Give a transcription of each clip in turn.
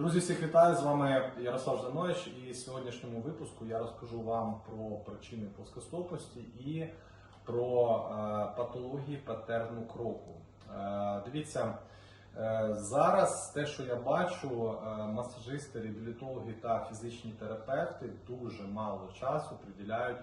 Друзі, всіх вітаю! З вами Ярослав Жданович і в сьогоднішньому випуску я розкажу вам про причини плоскостопості і про е, патології патерну кроку. Е, дивіться, е, зараз те, що я бачу, масажисти, реабілітологи та фізичні терапевти дуже мало часу приділяють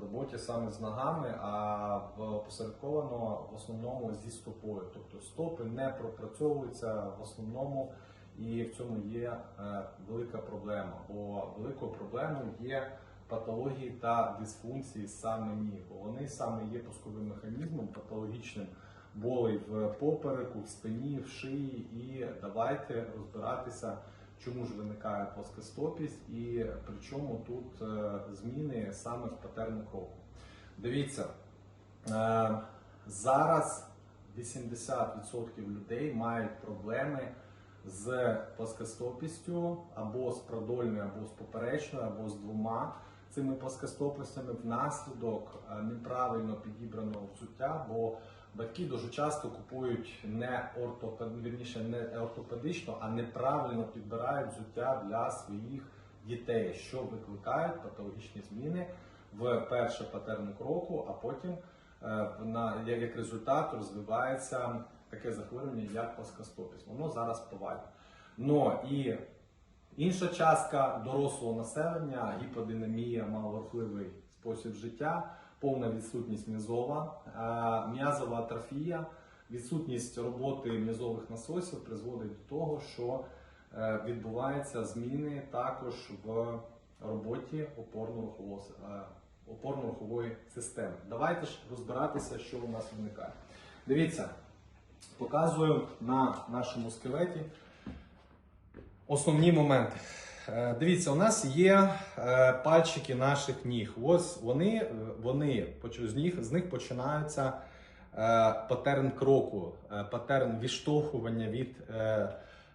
роботі саме з ногами, а посередковано в основному зі стопою. Тобто стопи не пропрацьовуються в основному. І в цьому є е, велика проблема, бо великою проблемою є патології та дисфункції саме ніг. Вони саме є пусковим механізмом патологічним болей в попереку, в спині, в шиї. І давайте розбиратися, чому ж виникає плоскостопість і при чому тут е, зміни саме в патерну кроку. Дивіться, е, зараз 80% людей мають проблеми з плоскостопістю або з продольною, або з поперечною, або з двома цими плоскостопостями внаслідок е, неправильно підібраного взуття, бо батьки дуже часто купують не ортопед, вірніше, не ортопедично, а неправильно підбирають взуття для своїх дітей, що викликають патологічні зміни в перше патерну кроку, а потім на як результат розвивається таке захворювання, як плоскостопість. Воно зараз повально. Но і інша частка дорослого населення, гіподинамія, малорухливий спосіб життя, повна відсутність м'язова, е, м'язова атрофія, відсутність роботи м'язових насосів призводить до того, що е, відбуваються зміни також в роботі опорно-рухового с- е, опорно-рухової системи. Давайте ж розбиратися, що у нас виникає. Дивіться, показую на нашому скелеті основні моменти. Е, Дивіться, у нас є е, пальчики наших ніг. Ось вони, е, вони з них, з них починається патерн кроку, патерн відштовхування від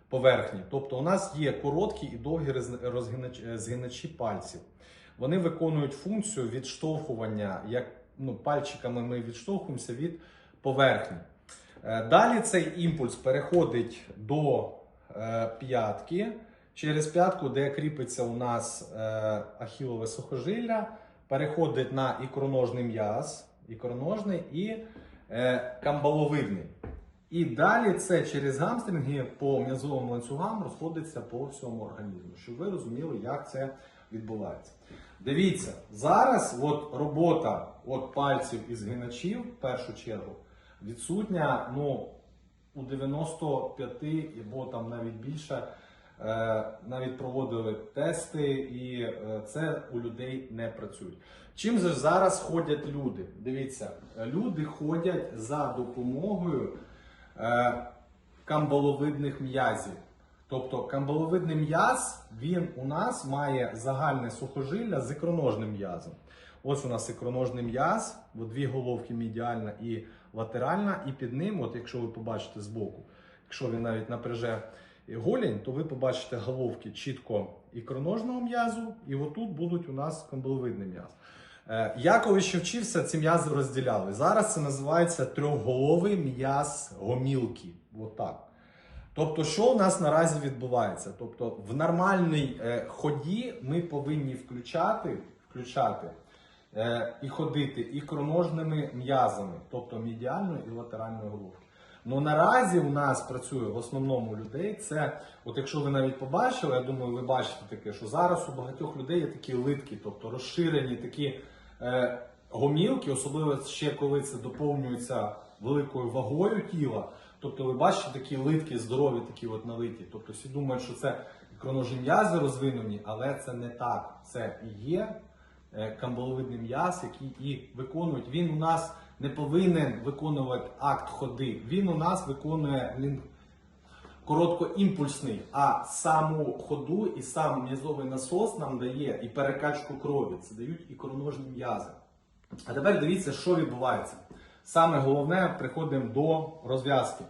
поверхні. Тобто у нас є короткі і довгі роз- розгинач- е, згиначі пальців. Вони виконують функцію відштовхування, як ну, пальчиками ми відштовхуємося від поверхні. Е, Далі цей імпульс переходить до е, п'ятки. Через п'ятку, де кріпиться у нас е, ахілове сухожилля, переходить на ікроножний м'яз, ікроножний і е, камбаловидний. І далі це через гамстринги по м'язовим ланцюгам розходиться по всьому організму, щоб ви розуміли, як це відбувається. Дивіться, зараз от робота от пальців і згиначів, в першу чергу, відсутня ну, у 95 або там навіть більше. Е, навіть проводили тести, і е, це у людей не працює. Чим же зараз ходять люди? Дивіться, люди ходять за допомогою е, камбаловидних м'язів. Тобто камбаловидний м'яз він у нас має загальне сухожилля з ікроножним м'язом. Ось у нас ікроножний м'яз, от дві головки медіальна і латеральна, і під ним, от якщо ви побачите збоку, якщо він навіть напряже голінь, то ви побачите головки чітко ікроножного м'язу, і отут будуть у нас камбаловидний м'яз. Е, Я коли ще вчився, ці м'язи розділяли. Зараз це називається трьохголовий м'яз гомілки. От так. Тобто, що у нас наразі відбувається? Тобто, в нормальній е, ході ми повинні включати, включати е, і ходити ікроножними м'язами, тобто медіальною і латеральною головкою. Ну наразі у нас працює в основному людей. Це, от якщо ви навіть побачили, я думаю, ви бачите таке, що зараз у багатьох людей є такі литки, тобто розширені такі е, гомілки, особливо ще коли це доповнюється великою вагою тіла. Тобто ви бачите такі литки здорові, такі от налиті. Тобто всі думають, що це ікроножні м'язи розвинені, але це не так. Це і є е, камбаловидний м'яз, який і виконують. Він у нас не повинен виконувати акт ходи. Він у нас виконує він короткоімпульсний, а саму ходу і сам м'язовий насос нам дає і перекачку крові. Це дають ікроножні м'язи. А тепер дивіться, що відбувається. Саме головне, приходимо до розв'язки.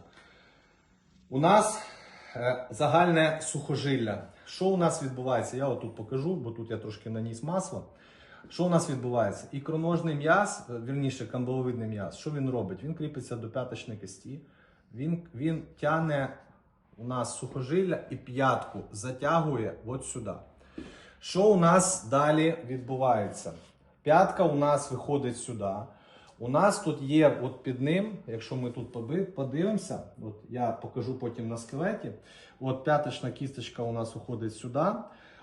У нас е, загальне сухожилля. Що у нас відбувається? Я отут покажу, бо тут я трошки наніс масла. Що у нас відбувається? Ікроножний м'яз, е, вірніше, камбаловидний м'яз, що він робить? Він кріпиться до п'яточної кості, він, він тягне у нас сухожилля і п'ятку затягує от сюди. Що у нас далі відбувається? П'ятка у нас виходить сюди. У нас тут є от під ним, якщо ми тут подивимося, от я покажу потім на скелеті. От п'яточна кісточка у нас уходить сюди.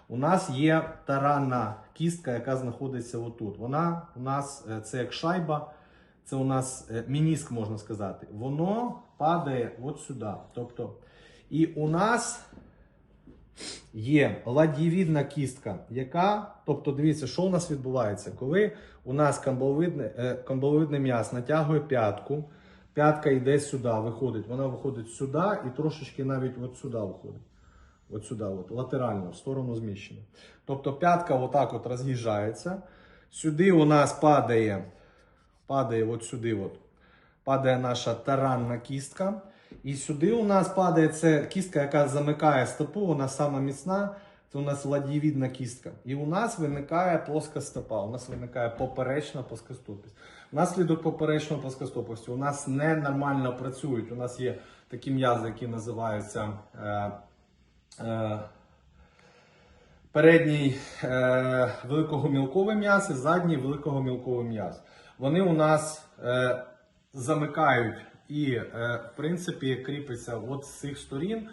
У нас є таранна кістка, яка знаходиться отут. Вона у нас е, це як шайба, це у нас е, мініск, можна сказати. Воно падає от сюди. Тобто, і у нас є ладівідна кістка, яка, тобто, дивіться, що у нас відбувається, коли у нас камбаловидне, е, камбаловидне м'ясо натягує п'ятку, п'ятка йде сюди, виходить, вона виходить сюди і трошечки навіть от сюди виходить. От сюди, от, латерально, в сторону зміщення. Тобто п'ятка отак от роз'їжджається. Сюди у нас падає, падає от сюди, от, падає наша таранна кістка. І сюди у нас падає це кістка, яка замикає стопу, вона сама міцна. Це у нас ладівідна кістка. І у нас виникає плоска стопа, у нас виникає поперечна плоскостопість. Внаслідок поперечної плоскостопості у нас ненормально працюють. У нас є такі м'язи, які називаються е, е, передній е, великогомілковий м'яз і задній великогомілковий м'яз. Вони у нас е, замикають і, е, в принципі, кріпиться от з цих сторін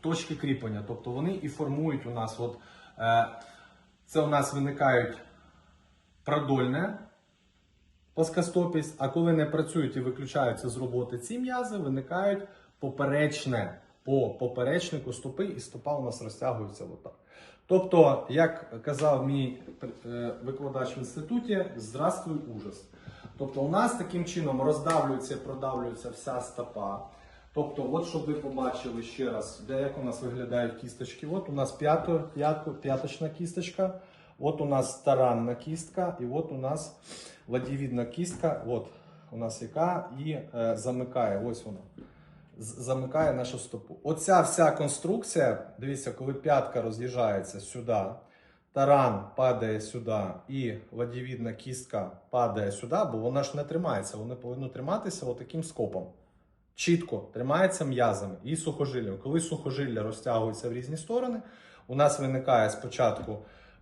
точки кріплення. Тобто вони і формують у нас, от, е, це у нас виникають продольне плоскостопість, а коли не працюють і виключаються з роботи ці м'язи, виникають поперечне по поперечнику стопи, і стопа у нас розтягується отак. Тобто, як казав мій е, викладач в інституті, здравствуй ужас. Тобто, у нас таким чином роздавлюється і продавлюється вся стопа. Тобто, от щоб ви побачили ще раз, де як у нас виглядають кісточки. От у нас п'ято, п'ятко, п'яточна кісточка, от у нас таранна кістка, і от у нас ладівідна кістка, от у нас яка і е, замикає. Ось вона. Замикає нашу стопу. Оця вся конструкція, дивіться, коли п'ятка роз'їжджається сюди, таран падає сюди, і ладівідна кістка падає сюди, бо вона ж не тримається. Вона повинна триматися отаким скопом. Чітко тримається м'язами і сухожиллям. Коли сухожилля розтягуються в різні сторони, у нас виникає спочатку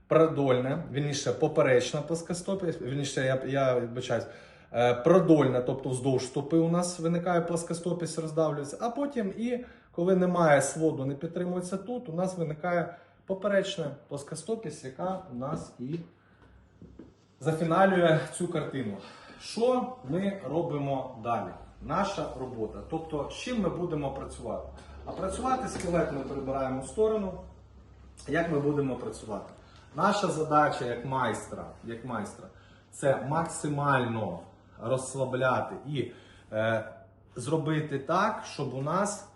продольне, вірніше поперечна плоскостопість, вірніше, я, я вибачаюсь, е, продольна, тобто вздовж стопи у нас виникає плоскостопість, роздавлюється, а потім і коли немає своду, не підтримується тут, у нас виникає поперечна плоскостопість, яка у нас і зафіналює цю картину. Що ми робимо далі? Наша робота. Тобто, з чим ми будемо працювати? А працювати скелет ми прибираємо в сторону. Як ми будемо працювати? Наша задача як майстра, як майстра це максимально розслабляти і е, зробити так, щоб у нас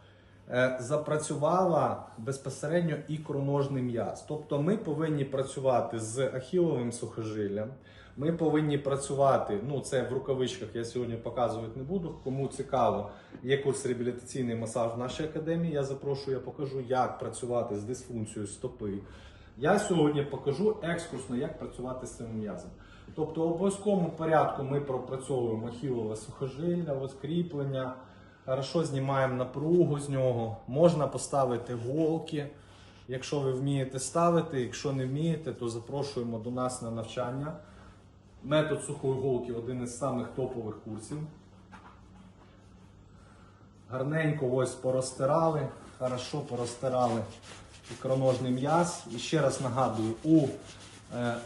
е, запрацювала безпосередньо ікроножний м'яз. Тобто ми повинні працювати з ахіловим сухожиллям. Ми повинні працювати, ну це в рукавичках я сьогодні показувати не буду. Кому цікаво, є курс реабілітаційний масаж в нашій академії. Я запрошую, я покажу, як працювати з дисфункцією стопи. Я сьогодні покажу екскурсно, як працювати з цим м'язом. Тобто, в обов'язковому порядку ми пропрацьовуємо ахілове сухожилля, ось кріплення, хорошо знімаємо напругу з нього. Можна поставити голки. Якщо ви вмієте ставити, якщо не вмієте, то запрошуємо до нас на навчання. Метод сухої голки один із самих топових курсів. Гарненько ось порозтирали, хорошо порозтирали ікроножний м'яз. І ще раз нагадую, у е,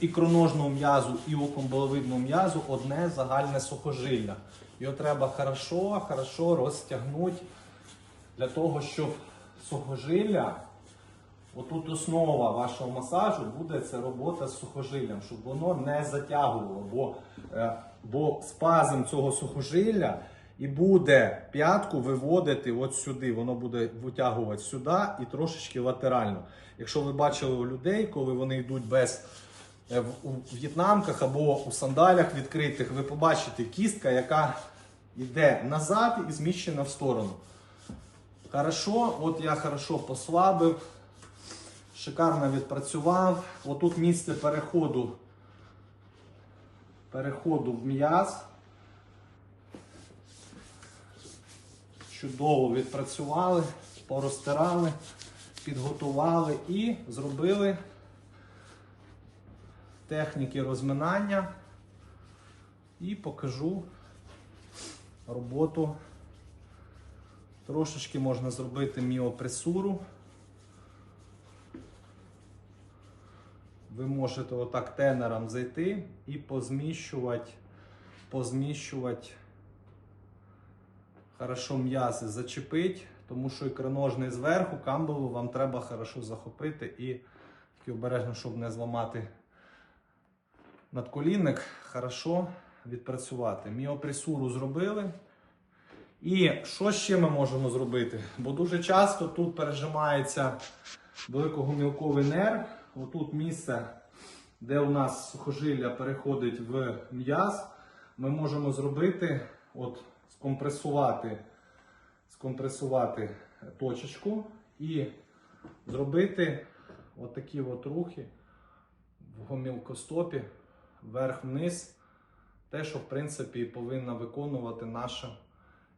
ікроножного м'язу і у комболовидного м'язу одне загальне сухожилля. Його треба хорошо, хорошо розтягнути для того, щоб сухожилля Отут основа вашого масажу буде це робота з сухожиллям, щоб воно не затягувало, бо, е, бо спазм цього сухожилля і буде п'ятку виводити от сюди. Воно буде витягувати сюди і трошечки латерально. Якщо ви бачили у людей, коли вони йдуть без е, у в'єтнамках або у сандалях відкритих, ви побачите кістка, яка йде назад і зміщена в сторону. Хорошо, от я хорошо послабив. Шикарно відпрацював. Отут місце переходу, переходу в м'яз. Чудово відпрацювали. порозтирали, підготували і зробили техніки розминання. І покажу роботу. Трошечки можна зробити міопресуру. Ви можете отак тенером зайти і позміщувати, позміщувати хорошо м'язи зачепить, тому що ікроножний зверху, камбалу вам треба хорошо захопити і тільки обережно, щоб не зламати надколінник, хорошо відпрацювати. Міопресуру зробили. І що ще ми можемо зробити? Бо дуже часто тут пережимається великогомілковий нерв. Отут місце, де у нас сухожилля переходить в м'яз, ми можемо зробити, от, скомпресувати, скомпресувати точечку і зробити от такі от рухи в гомілкостопі вверх-вниз. Те, що в принципі повинна виконувати наша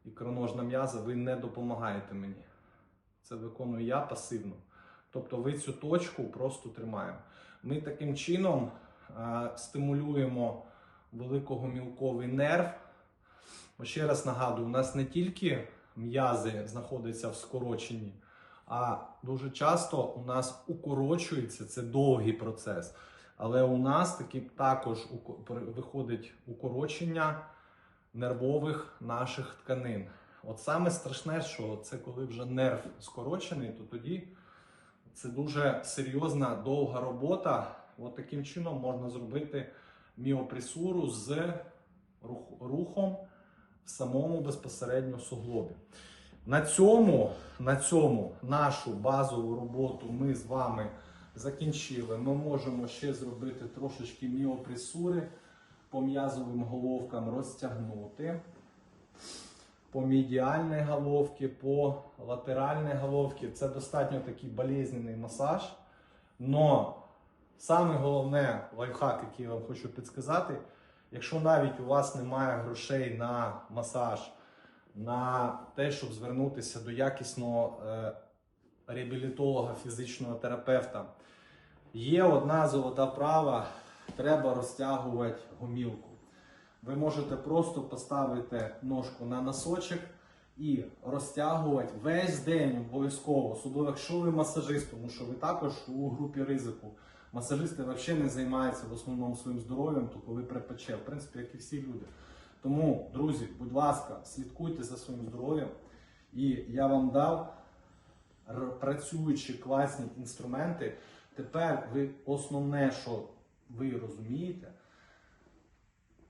ікроножна м'яза, ви не допомагаєте мені. Це виконую я пасивно. Тобто ви цю точку просто тримаємо. Ми таким чином е, стимулюємо великогомілковий нерв. Бо ще раз нагадую, у нас не тільки м'язи знаходяться в скороченні, а дуже часто у нас укорочується, це довгий процес. Але у нас таки також виходить укорочення нервових наших тканин. От саме страшне, що це коли вже нерв скорочений, то тоді це дуже серйозна довга робота. От таким чином можна зробити міопресуру з рух- рухом в самому безпосередньо суглобі. На цьому, на цьому нашу базову роботу ми з вами закінчили. Ми можемо ще зробити трошечки міопресури по м'язовим головкам розтягнути. По медіальній головці, по латеральній головці. Це достатньо такий болезненний масаж. Но саме головне лайфхак, який я вам хочу підсказати, якщо навіть у вас немає грошей на масаж, на те, щоб звернутися до якісного е, реабілітолога, фізичного терапевта, є одна золота права, треба розтягувати гомілку. Ви можете просто поставити ножку на носочок і розтягувати весь день обов'язково, особливо якщо ви масажист, тому що ви також у групі ризику. Масажисти взагалі не займаються в основному своїм здоров'ям, то коли припече, в принципі, як і всі люди. Тому, друзі, будь ласка, слідкуйте за своїм здоров'ям. І я вам дав працюючі класні інструменти. Тепер ви основне, що ви розумієте,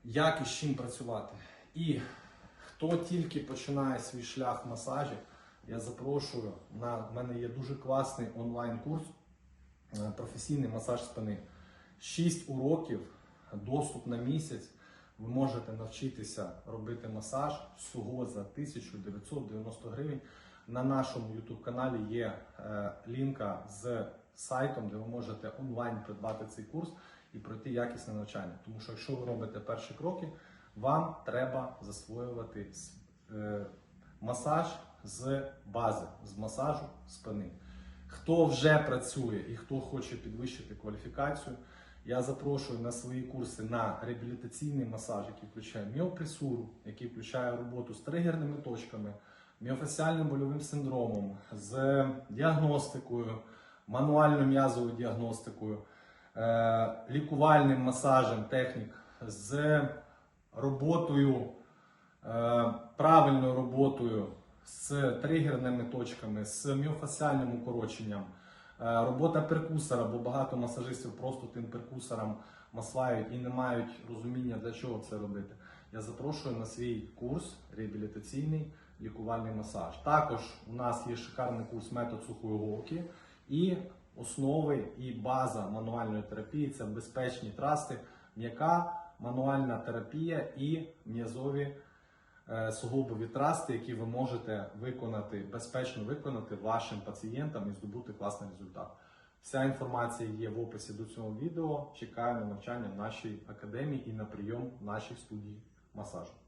як і з чим працювати. І хто тільки починає свій шлях в масажі, я запрошую на в мене є дуже класний онлайн-курс е, професійний масаж спини. 6 уроків, доступ на місяць. Ви можете навчитися робити масаж всього за 1990 гривень. На нашому YouTube каналі є е, лінка з сайтом, де ви можете онлайн придбати цей курс і пройти якісне навчання. Тому що якщо ви робите перші кроки, вам треба засвоювати е, масаж з бази, з масажу спини. Хто вже працює і хто хоче підвищити кваліфікацію, я запрошую на свої курси на реабілітаційний масаж, який включає міопресуру, який включає роботу з тригерними точками, міофасіальним больовим синдромом, з діагностикою, мануальною м'язовою діагностикою, лікувальним масажем технік, з роботою, е, правильною роботою з тригерними точками, з міофасіальним укороченням. Е, Робота перкусора, бо багато масажистів просто тим перкусором маслають і не мають розуміння, для чого це робити. Я запрошую на свій курс реабілітаційний лікувальний масаж. Також у нас є шикарний курс метод сухої голки і основи і база мануальної терапії це безпечні трасти, м'яка мануальна терапія і м'язові е, суглобові трасти, які ви можете виконати, безпечно виконати вашим пацієнтам і здобути класний результат. Вся інформація є в описі до цього відео. Чекаю на навчання в нашій академії і на прийом в нашій студії масажу.